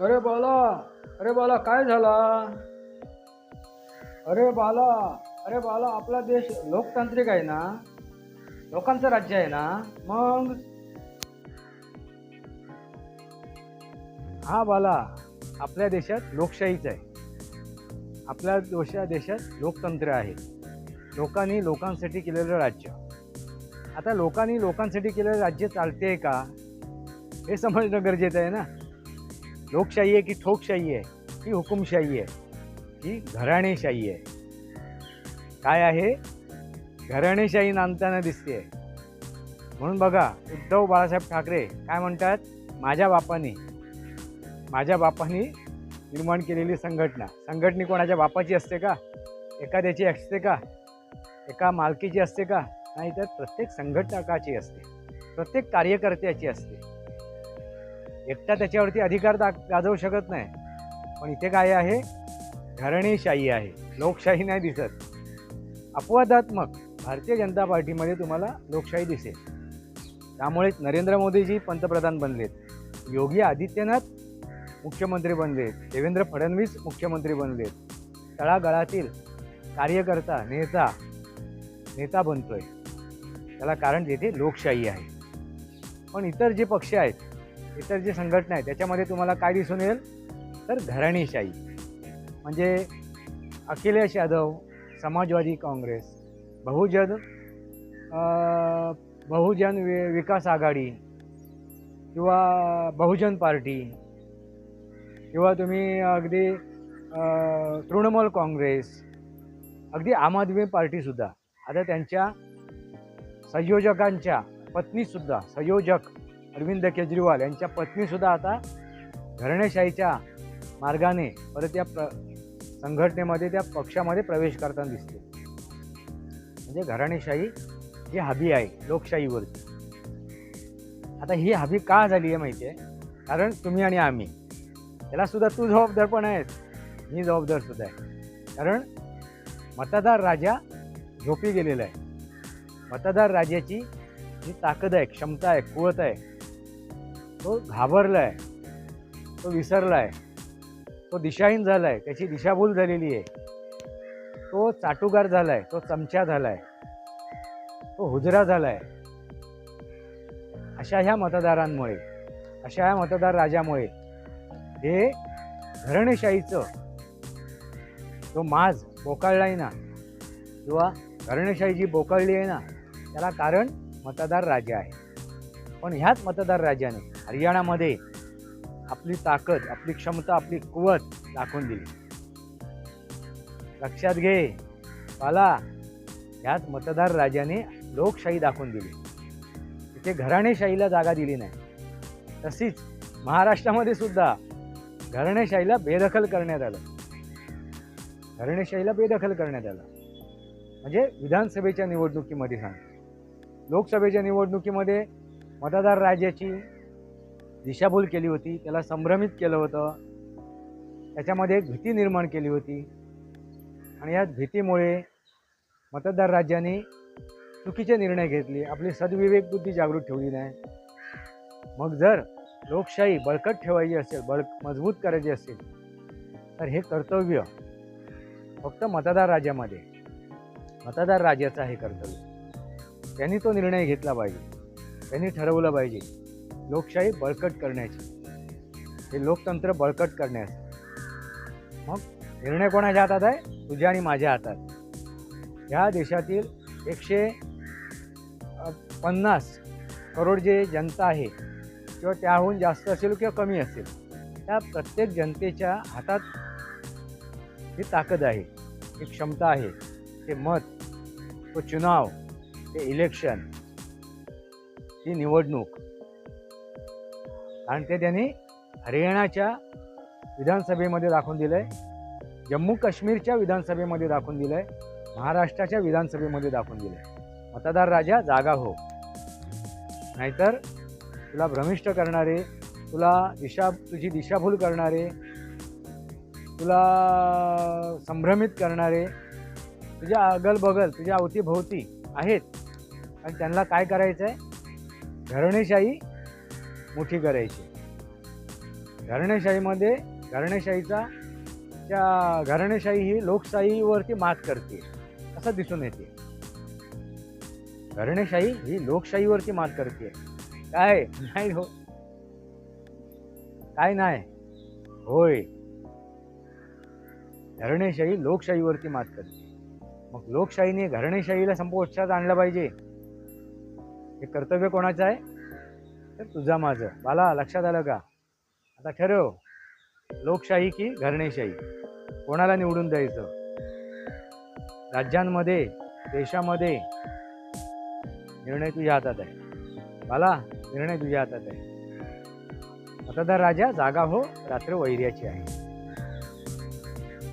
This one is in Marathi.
अरे बाला अरे बाला काय झाला? अरे बाला अरे बाला आपला देश लोकतांत्रिक आहे ना? लोकांचं राज्य आहे ना? मग? हा बाला आपल्या देशात लोकशाहीच आहे. आपल्या देशा देशात लोकतंत्र आहे. लोकांनी लोकांसाठी केलेलं राज्य. आता लोकांनी लोकांसाठी केलेलं राज्य चालते आहे का? हे समजणं गरजेचं आहे ना. लोकशाही आहे की ठोकशाही आहे? की हुकुमशाही आहे? की घराणेशाही आहे? काय आहे? घराणेशाही नांदताना दिसते. म्हणून बघा उद्धव बाळासाहेब ठाकरे काय म्हणतात? माझ्या बापाने माझ्या बापाने निर्माण केलेली संघटना. संघटनी कोणाच्या बापाची असते का? एखाद्याची असते का? एका मालकीची असते का? नाही तर प्रत्येक संघटकाची असते. प्रत्येक कार्यकर्त्याची असते. एकटा त्याच्यावरती अधिकार दा गाजवू शकत नाही. पण इथे काय आहे? घराणेशाही आहे. लोकशाही नाही दिसत. अपवादात्मक. भारतीय जनता पार्टीमध्ये तुम्हाला लोकशाही दिसेल. त्यामुळेच नरेंद्र मोदीजी पंतप्रधान बनलेत. योगी आदित्यनाथ मुख्यमंत्री बनलेत देवेंद्र फडणवीस मुख्यमंत्री बनलेत तळागाळातील कार्यकर्ता नेता नेता बनतोय. त्याला कारण तिथे लोकशाही आहे. पण इतर जे पक्ष आहेत इतर जे संघटना आहेत त्याच्यामध्ये तुम्हाला काय दिसून येईल? तर घराणेशाही. म्हणजे अखिलेश यादव समाजवादी काँग्रेस बहुजन बहुजन वि विकास आघाडी किंवा बहुजन पार्टी किंवा तुम्ही अगदी तृणमूल काँग्रेस अगदी आम आदमी पार्टीसुद्धा आता त्यांच्या संयोजकांच्या पत्नीसुद्धा संयोजक अरविंद केजरीवाल यांच्या पत्नीसुद्धा आता घराणेशाहीच्या मार्गाने परत या प्र संघटनेमध्ये त्या पक्षामध्ये प्रवेश करताना दिसते म्हणजे घराणेशाही ही हबी आहे लोकशाहीवरती. आता ही हबी का झाली आहे माहिती आहे? कारण तुम्ही आणि आम्ही त्याला सुद्धा तू जबाबदार पण आहेस. मी जबाबदार सुद्धा आहे. कारण मतदार राजा झोपी गेलेला आहे. मतदार राजाची जी ताकद आहे क्षमता आहे कुवत आहे तो घाबरला आहे तो विसरला आहे तो दिशाहीन झाला आहे त्याची दिशाभूल झालेली आहे. तो चाटुगार झाला आहे तो चमचा झाला आहे तो हुजरा झाला आहे अशा ह्या मतदारांमुळे अशा ह्या मतदार राजामुळे हे घरणशाहीचं जो माज बोकाळला आहे ना किंवा घरणशाही जी बोकाळली आहे ना त्याला कारण मतदार राजा आहे. पण ह्याच मतदार राजाने हरियाणामध्ये आपली ताकद आपली क्षमता आपली कुवत दाखवून दिली. लक्षात घे मला ह्याच मतदार राजाने लोकशाही दाखवून दिली. तिथे घराणेशाहीला जागा दिली नाही. तशीच महाराष्ट्रामध्ये सुद्धा धरणेशाहीला बेदखल करण्यात आलं. धरणेशाहीला बेदखल करण्यात आलं. म्हणजे विधानसभेच्या निवडणुकीमध्ये सांग. लोकसभेच्या निवडणुकीमध्ये मतदार राजाची दिशाभूल केली होती त्याला संभ्रमित केलं होतं. त्याच्यामध्ये एक भीती निर्माण केली होती. आणि या भीतीमुळे मतदार राज्याने चुकीचे निर्णय घेतले. आपली सद्विवेक बुद्धी जागृत ठेवली नाही. मग जर लोकशाही बळकट ठेवायची असेल बळ मजबूत करायची असेल तर हे कर्तव्य फक्त मतदार राज्यामध्ये मतदार राज्याचं हे कर्तव्य. त्यांनी तो निर्णय घेतला पाहिजे. त्यांनी ठरवलं पाहिजे. लोकशाही बळकट करण्याची. हे लोकतंत्र बळकट करण्याचं मग निर्णय कोणाच्या हातात आहे? तुझ्या आणि माझ्या हातात. ह्या देशातील एकशे पन्नास करोड जे जनता आहे किंवा त्याहून जास्त असेल किंवा कमी असेल त्या प्रत्येक जनतेच्या हातात ही ताकद आहे ही क्षमता आहे ते मत तो चुनाव ते इलेक्शन ही निवडणूक. आणि ते त्यांनी हरियाणाच्या विधानसभेमध्ये दाखवून दिलं आहे जम्मू काश्मीरच्या विधानसभेमध्ये दाखवून दिलं आहे महाराष्ट्राच्या विधानसभेमध्ये दाखवून दिलं आहे मतदार राजा जागा हो. नाहीतर तुला भ्रमिष्ट करणारे तुला दिशा तुझी दिशाभूल करणारे तुला संभ्रमित करणारे तुझ्या अगलबगल तुझ्या अवतीभोवती आहेत. आणि त्यांना काय करायचं आहे घरणेशाही मोठी करायची. घरणेशाहीमध्ये घरणेशाहीचा त्या घरणेशाही ही लोकशाहीवरती मात करते. असं दिसून येते. घरणेशाही ही लोकशाहीवरती मात करते. काय? नाही हो. काय नाही? होय. घरणेशाही लोकशाहीवरती मात करते. मग लोकशाहीने घरणेशाहीला संपुष्टात आणलं पाहिजे. हे कर्तव्य कोणाचं आहे? तर तुझा माझं. बाला लक्षात आलं का? आता ठरव. लोकशाही की घरणेशाही? कोणाला निवडून द्यायचं? राज्यांमध्ये देशामध्ये निर्णय तुझ्या हातात आहे. बाला निर्णय तुझ्या हातात आहे. मतदार राजा जागा हो रात्र वैर्याची आहे.